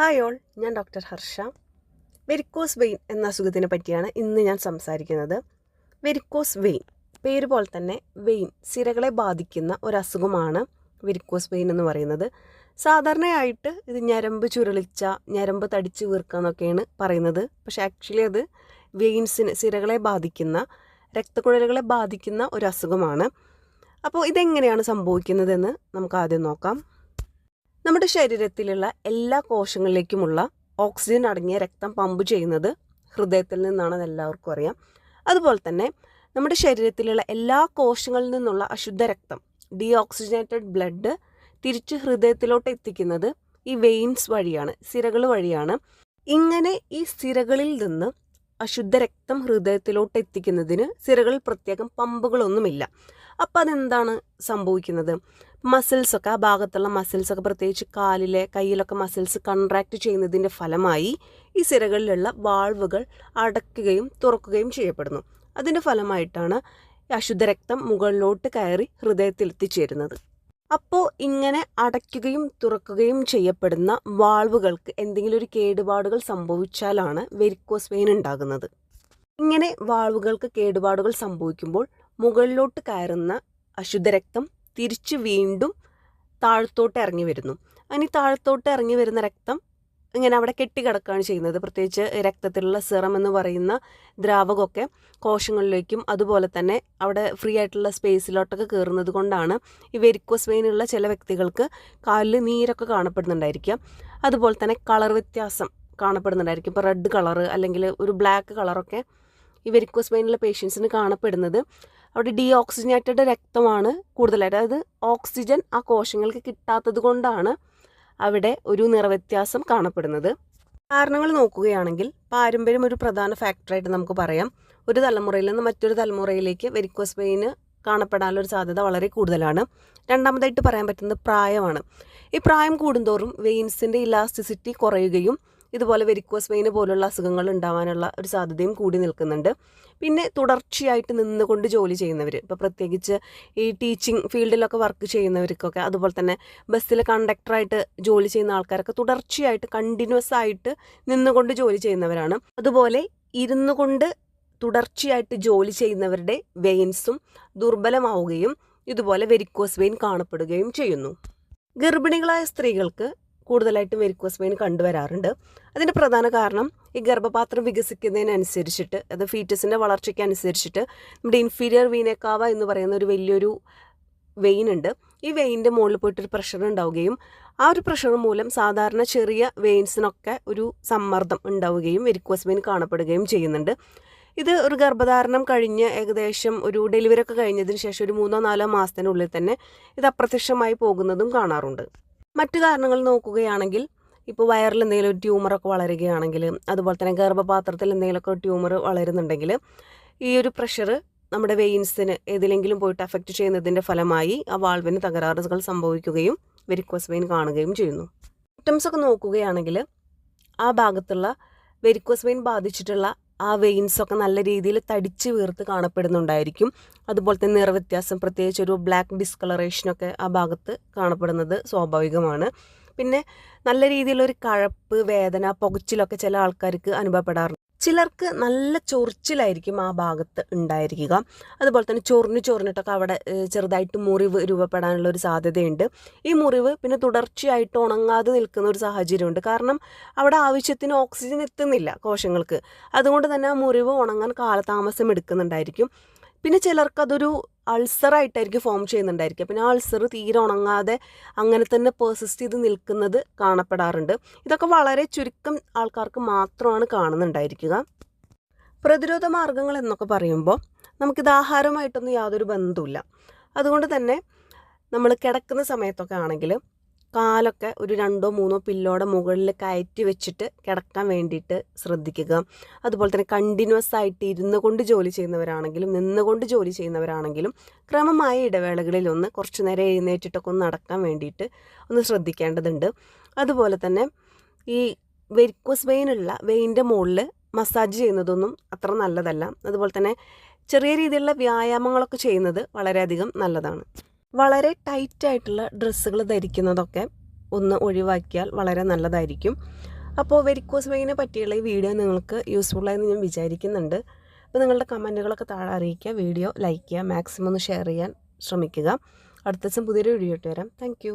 Hi all ഞാൻ doctor Harsha. Varicose vein എന്ന അസുഖത്തിനെ പറ്റിയാണ് ഇന്ന് ഞാൻ സംസാരിക്കുന്നത്. വെരിക്കോസ് വെയിൻ പേര് പോലെ തന്നെ വെയിൻ സിരകളെ ബാധിക്കുന്ന ഒരു അസുഖമാണ് വെരിക്കോസ് വെയിൻ എന്ന് പറയുന്നത്. സാധാരണയായിട്ട് ഇത് ഞരമ്പ് ചുരുളിച്ച ഞരമ്പ് തടിച്ച് വീർക്കുക എന്നൊക്കെയാണ് പറയുന്നത്. പക്ഷേ ആക്ച്വലി അത് വെയിൻസിന് സിരകളെ ബാധിക്കുന്ന രക്തക്കുഴലുകളെ ബാധിക്കുന്ന ഒരു അസുഖമാണ് അപ്പോൾ ഇതെങ്ങനെയാണ് സംഭവിക്കുന്നതെന്ന് നമുക്ക് ആദ്യം നോക്കാം. നമ്മുടെ ശരീരത്തിലുള്ള എല്ലാ കോശങ്ങളിലേക്കുമുള്ള ഓക്സിജൻ അടങ്ങിയ രക്തം പമ്പ് ചെയ്യുന്നത് ഹൃദയത്തിൽ നിന്നാണെന്ന് എല്ലാവർക്കും അറിയാം. അതുപോലെ തന്നെ നമ്മുടെ ശരീരത്തിലുള്ള എല്ലാ കോശങ്ങളിൽ നിന്നുള്ള അശുദ്ധ രക്തം ഡീഓക്സിജനേറ്റഡ് ബ്ലഡ് തിരിച്ച് ഹൃദയത്തിലോട്ട് എത്തിക്കുന്നത് ഈ വെയിൻസ് വഴിയാണ് സിരകൾ വഴിയാണ്. ഇങ്ങനെ ഈ സിരകളിൽ നിന്ന് അശുദ്ധ രക്തം ഹൃദയത്തിലോട്ട് എത്തിക്കുന്നതിന് സിരകളിൽ പ്രത്യേകം പമ്പുകളൊന്നുമില്ല. അപ്പോൾ അതെന്താണ് സംഭവിക്കുന്നത് മസിൽസൊക്കെ ആ ഭാഗത്തുള്ള മസിൽസൊക്കെ പ്രത്യേകിച്ച് കാലിലെ കയ്യിലൊക്കെ മസിൽസ് കൺട്രാക്ട് ചെയ്യുന്നതിന്റെ ഫലമായി ഈ സിരകളിലുള്ള വാൾവുകൾ അടക്കുകയും തുറക്കുകയും ചെയ്യപ്പെടുന്നു. അതിന്റെ ഫലമായിട്ടാണ് അശുദ്ധ രക്തം മുകളിലോട്ട് കയറി ഹൃദയത്തിൽ എത്തിച്ചേരുന്നത് അപ്പോൾ ഇങ്ങനെ അടയ്ക്കുകയും തുറക്കുകയും ചെയ്യപ്പെടുന്ന വാൾവുകൾക്ക് എന്തെങ്കിലും ഒരു കേടുപാടുകൾ സംഭവിച്ചാലാണ് വെരിക്കോസ് വെയിൻ ഉണ്ടാകുന്നത്. ഇങ്ങനെ വാൾവുകൾക്ക് കേടുപാടുകൾ സംഭവിക്കുമ്പോൾ മുകളിലോട്ട് കയറുന്ന അശുദ്ധരക്തം തിരിച്ച് വീണ്ടും താഴത്തോട്ട് ഇറങ്ങി വരുന്നു. അങ്ങനെ താഴത്തോട്ട് ഇറങ്ങി വരുന്ന രക്തം ഇങ്ങനെ അവിടെ കെട്ടിക്കിടക്കുകയാണ് ചെയ്യുന്നത്. പ്രത്യേകിച്ച് രക്തത്തിലുള്ള സിറം എന്ന് പറയുന്ന ദ്രാവകമൊക്കെ കോശങ്ങളിലേക്കും അതുപോലെ തന്നെ അവിടെ ഫ്രീ ആയിട്ടുള്ള സ്പേസിലോട്ടൊക്കെ കയറുന്നത് കൊണ്ടാണ് ഈ വെരിക്കോസ് വെയിനുള്ള ചില വ്യക്തികൾക്ക് കാലിൽ നീരൊക്കെ കാണപ്പെടുന്നുണ്ടായിരിക്കാം അതുപോലെ തന്നെ കളർ വ്യത്യാസം കാണപ്പെടുന്നുണ്ടായിരിക്കും. ഇപ്പോൾ റെഡ് കളർ അല്ലെങ്കിൽ ഒരു ബ്ലാക്ക് കളറൊക്കെ ഈ വെരിക്കോസ് വെയിനുള്ള പേഷ്യൻസിന് കാണപ്പെടുന്നത്. അവിടെ ഡീ ഓക്സിജനേറ്റഡ് രക്തമാണ് കൂടുതലായിട്ട്. അതായത് ഓക്സിജൻ ആ കോശങ്ങൾക്ക് കിട്ടാത്തത് കൊണ്ടാണ് അവിടെ ഒരു നിറവ്യത്യാസം കാണപ്പെടുന്നത്. കാരണങ്ങൾ നോക്കുകയാണെങ്കിൽ പാരമ്പര്യം ഒരു പ്രധാന ഫാക്ടറായിട്ട് നമുക്ക് പറയാം. ഒരു തലമുറയിൽ നിന്ന് മറ്റൊരു തലമുറയിലേക്ക് വെരിക്കോസ് പെയിന് കാണപ്പെടാനുള്ള ഒരു സാധ്യത വളരെ കൂടുതലാണ്. രണ്ടാമതായിട്ട് പറയാൻ പറ്റുന്നത് പ്രായമാണ്. ഈ പ്രായം കൂടുന്തോറും വെയിൻസിന്റെ ഇലാസ്റ്റിസിറ്റി കുറയുകയും ഇതുപോലെ വെരിക്കോസ് വെയിന് പോലുള്ള അസുഖങ്ങൾ ഉണ്ടാവാനുള്ള ഒരു സാധ്യതയും കൂടി നിൽക്കുന്നുണ്ട്. പിന്നെ തുടർച്ചയായിട്ട് നിന്നുകൊണ്ട് ജോലി ചെയ്യുന്നവർ ഇപ്പോൾ പ്രത്യേകിച്ച് ഈ ടീച്ചിങ് ഫീൽഡിലൊക്കെ വർക്ക് ചെയ്യുന്നവർക്കൊക്കെ അതുപോലെ തന്നെ ബസ്സിൽ കണ്ടക്ടറായിട്ട് ജോലി ചെയ്യുന്ന ആൾക്കാരൊക്കെ തുടർച്ചയായിട്ട് കണ്ടിന്യൂസ് ആയിട്ട് നിന്നുകൊണ്ട് ജോലി ചെയ്യുന്നവരാണ്. അതുപോലെ ഇരുന്നു കൊണ്ട് തുടർച്ചയായിട്ട് ജോലി ചെയ്യുന്നവരുടെ വെയിൻസും ദുർബലമാവുകയും ഇതുപോലെ വെരിക്കോസ് വെയിൻ കാണപ്പെടുകയും ചെയ്യുന്നു. ഗർഭിണികളായ സ്ത്രീകൾക്ക് കൂടുതലായിട്ടും വെരിക്കോസ് വെയിൻ കണ്ടുവരാറുണ്ട്. അതിന്റെ പ്രധാന കാരണം ഈ ഗർഭപാത്രം വികസിക്കുന്നതിനനുസരിച്ചിട്ട് അത് ഫീറ്റസിന്റെ വളർച്ചയ്ക്ക് അനുസരിച്ചിട്ട് നമ്മുടെ ഇൻഫീരിയർ വീനേക്കാവ എന്ന് പറയുന്ന ഒരു വലിയൊരു വെയിൻ ഉണ്ട്. ഈ വെയിന്റെ മുകളിൽ പോയിട്ടൊരു പ്രഷർ ഉണ്ടാവുകയും ആ ഒരു പ്രഷർ മൂലം സാധാരണ ചെറിയ വെയിൻസിനൊക്കെ ഒരു സമ്മർദ്ദം ഉണ്ടാവുകയും വെരിക്കോസ് വെയിൻ കാണപ്പെടുകയും ചെയ്യുന്നുണ്ട്. ഇത് ഒരു ഗർഭധാരണം കഴിഞ്ഞ് ഏകദേശം ഒരു ഡെലിവറി ഒക്കെ കഴിഞ്ഞതിന് ശേഷം ഒരു മൂന്നോ നാലോ മാസത്തിനുള്ളിൽ തന്നെ ഇത് അപ്രത്യക്ഷമായി പോകുന്നതും കാണാറുണ്ട്. മറ്റു കാരണങ്ങൾ നോക്കുകയാണെങ്കിൽ ഇപ്പോൾ വയറിൽ എന്തെങ്കിലും ഒരു ട്യൂമറൊക്കെ വളരുകയാണെങ്കിൽ അതുപോലെ തന്നെ ഗർഭപാത്രത്തിൽ എന്തെങ്കിലുമൊക്കെ ട്യൂമർ വളരുന്നുണ്ടെങ്കിൽ ഈ ഒരു പ്രഷർ നമ്മുടെ വെയിൻസിന് ഏതിലെങ്കിലും പോയിട്ട് അഫക്റ്റ് ചെയ്യുന്നതിന്റെ ഫലമായി ആ വാൾവിന് തകരാറുകൾ സംഭവിക്കുകയും വെരിക്കോസ് വെയിൻ കാണുകയും ചെയ്യുന്നു. സിംറ്റംസ് ഒക്കെ നോക്കുകയാണെങ്കിൽ ആ ഭാഗത്തുള്ള വെരിക്കോസ് വെയിൻ ബാധിച്ചിട്ടുള്ള ആ വെയിൻസൊക്കെ നല്ല രീതിയിൽ തടിച്ച് വീർത്ത് കാണപ്പെടുന്നുണ്ടായിരിക്കും. അതുപോലെ തന്നെ നിറവ്യത്യാസം പ്രത്യേകിച്ച് ഒരു ബ്ലാക്ക് ഡിസ്കളറേഷനൊക്കെ ആ ഭാഗത്ത് കാണപ്പെടുന്നത് സ്വാഭാവികമാണ്. പിന്നെ നല്ല രീതിയിലൊരു കഴപ്പ് വേദന പുകച്ചിലൊക്കെ ചില ആൾക്കാർക്ക് അനുഭവപ്പെടാറുണ്ട്. ചിലർക്ക് നല്ല ചൊറിച്ചിലായിരിക്കും ആ ഭാഗത്ത് ഉണ്ടായിരിക്കുക. അതുപോലെ തന്നെ ചൊറിഞ്ഞ് ചൊറിഞ്ഞിട്ടൊക്കെ അവിടെ ചെറുതായിട്ട് മുറിവ് രൂപപ്പെടാനുള്ള ഒരു സാധ്യതയുണ്ട്. ഈ മുറിവ് പിന്നെ തുടർച്ചയായിട്ട് ഉണങ്ങാതെ നിൽക്കുന്ന ഒരു സാഹചര്യമുണ്ട്. കാരണം അവിടെ ആവശ്യത്തിന് ഓക്സിജൻ എത്തുന്നില്ല കോശങ്ങൾക്ക്. അതുകൊണ്ട് തന്നെ ആ മുറിവ് ഉണങ്ങാൻ കാലതാമസം എടുക്കുന്നുണ്ടായിരിക്കും. പിന്നെ ചിലർക്കതൊരു അൾസറായിട്ടായിരിക്കും ഫോം ചെയ്യുന്നുണ്ടായിരിക്കുക. പിന്നെ ആ അൾസർ തീരെ ഉണങ്ങാതെ അങ്ങനെ തന്നെ പേഴ്സിസ്റ്റ് ചെയ്ത് നിൽക്കുന്നത് കാണപ്പെടാറുണ്ട്. ഇതൊക്കെ വളരെ ചുരുക്കം ആൾക്കാർക്ക് മാത്രമാണ് കാണുന്നുണ്ടായിരിക്കുക. പ്രതിരോധ മാർഗങ്ങൾ എന്നൊക്കെ പറയുമ്പോൾ നമുക്കിത് ആഹാരമായിട്ടൊന്നും യാതൊരു ബന്ധമില്ല അതുകൊണ്ട് തന്നെ നമ്മൾ കിടക്കുന്ന സമയത്തൊക്കെ ആണെങ്കിൽ കാലൊക്കെ ഒരു രണ്ടോ മൂന്നോ പില്ലോടെ മുകളിൽ കയറ്റി വെച്ചിട്ട് കിടക്കാൻ വേണ്ടിയിട്ട് ശ്രദ്ധിക്കുക. അതുപോലെ തന്നെ കണ്ടിന്യൂസ് ആയിട്ട് ഇരുന്ന് കൊണ്ട് ജോലി ചെയ്യുന്നവരാണെങ്കിലും നിന്നുകൊണ്ട് ജോലി ചെയ്യുന്നവരാണെങ്കിലും ക്രമമായ ഇടവേളകളിൽ ഒന്ന് കുറച്ച് നേരം എഴുന്നേറ്റിട്ടൊക്കെ ഒന്ന് നടക്കാൻ വേണ്ടിയിട്ട് ഒന്ന് ശ്രദ്ധിക്കേണ്ടതുണ്ട്. അതുപോലെ തന്നെ ഈ വെരിക്കോസ് വെയിനുള്ള വെയിന്റെ മുകളിൽ മസാജ് ചെയ്യുന്നതൊന്നും അത്ര നല്ലതല്ല. അതുപോലെ തന്നെ ചെറിയ രീതിയിലുള്ള വ്യായാമങ്ങളൊക്കെ ചെയ്യുന്നത് വളരെയധികം നല്ലതാണ്. വളരെ ടൈറ്റ് ആയിട്ടുള്ള ഡ്രസ്സുകൾ ധരിക്കുന്നതൊക്കെ ഒന്ന് ഒഴിവാക്കിയാൽ വളരെ നല്ലതായിരിക്കും. അപ്പോൾ വെരിക്കോസ് വെയിനെ പറ്റിയുള്ള ഈ വീഡിയോ നിങ്ങൾക്ക് യൂസ്ഫുള്ളായെന്ന് ഞാൻ വിചാരിക്കുന്നുണ്ട്. അപ്പോൾ നിങ്ങളുടെ കമന്റുകളൊക്കെ താഴെ അറിയിക്കുക. വീഡിയോ ലൈക്ക് ചെയ്യുക. മാക്സിമം ഒന്ന് ഷെയർ ചെയ്യാൻ ശ്രമിക്കുക. അടുത്ത ദിവസം പുതിയൊരു വീഡിയോ ഇട്ട് വരാം. താങ്ക്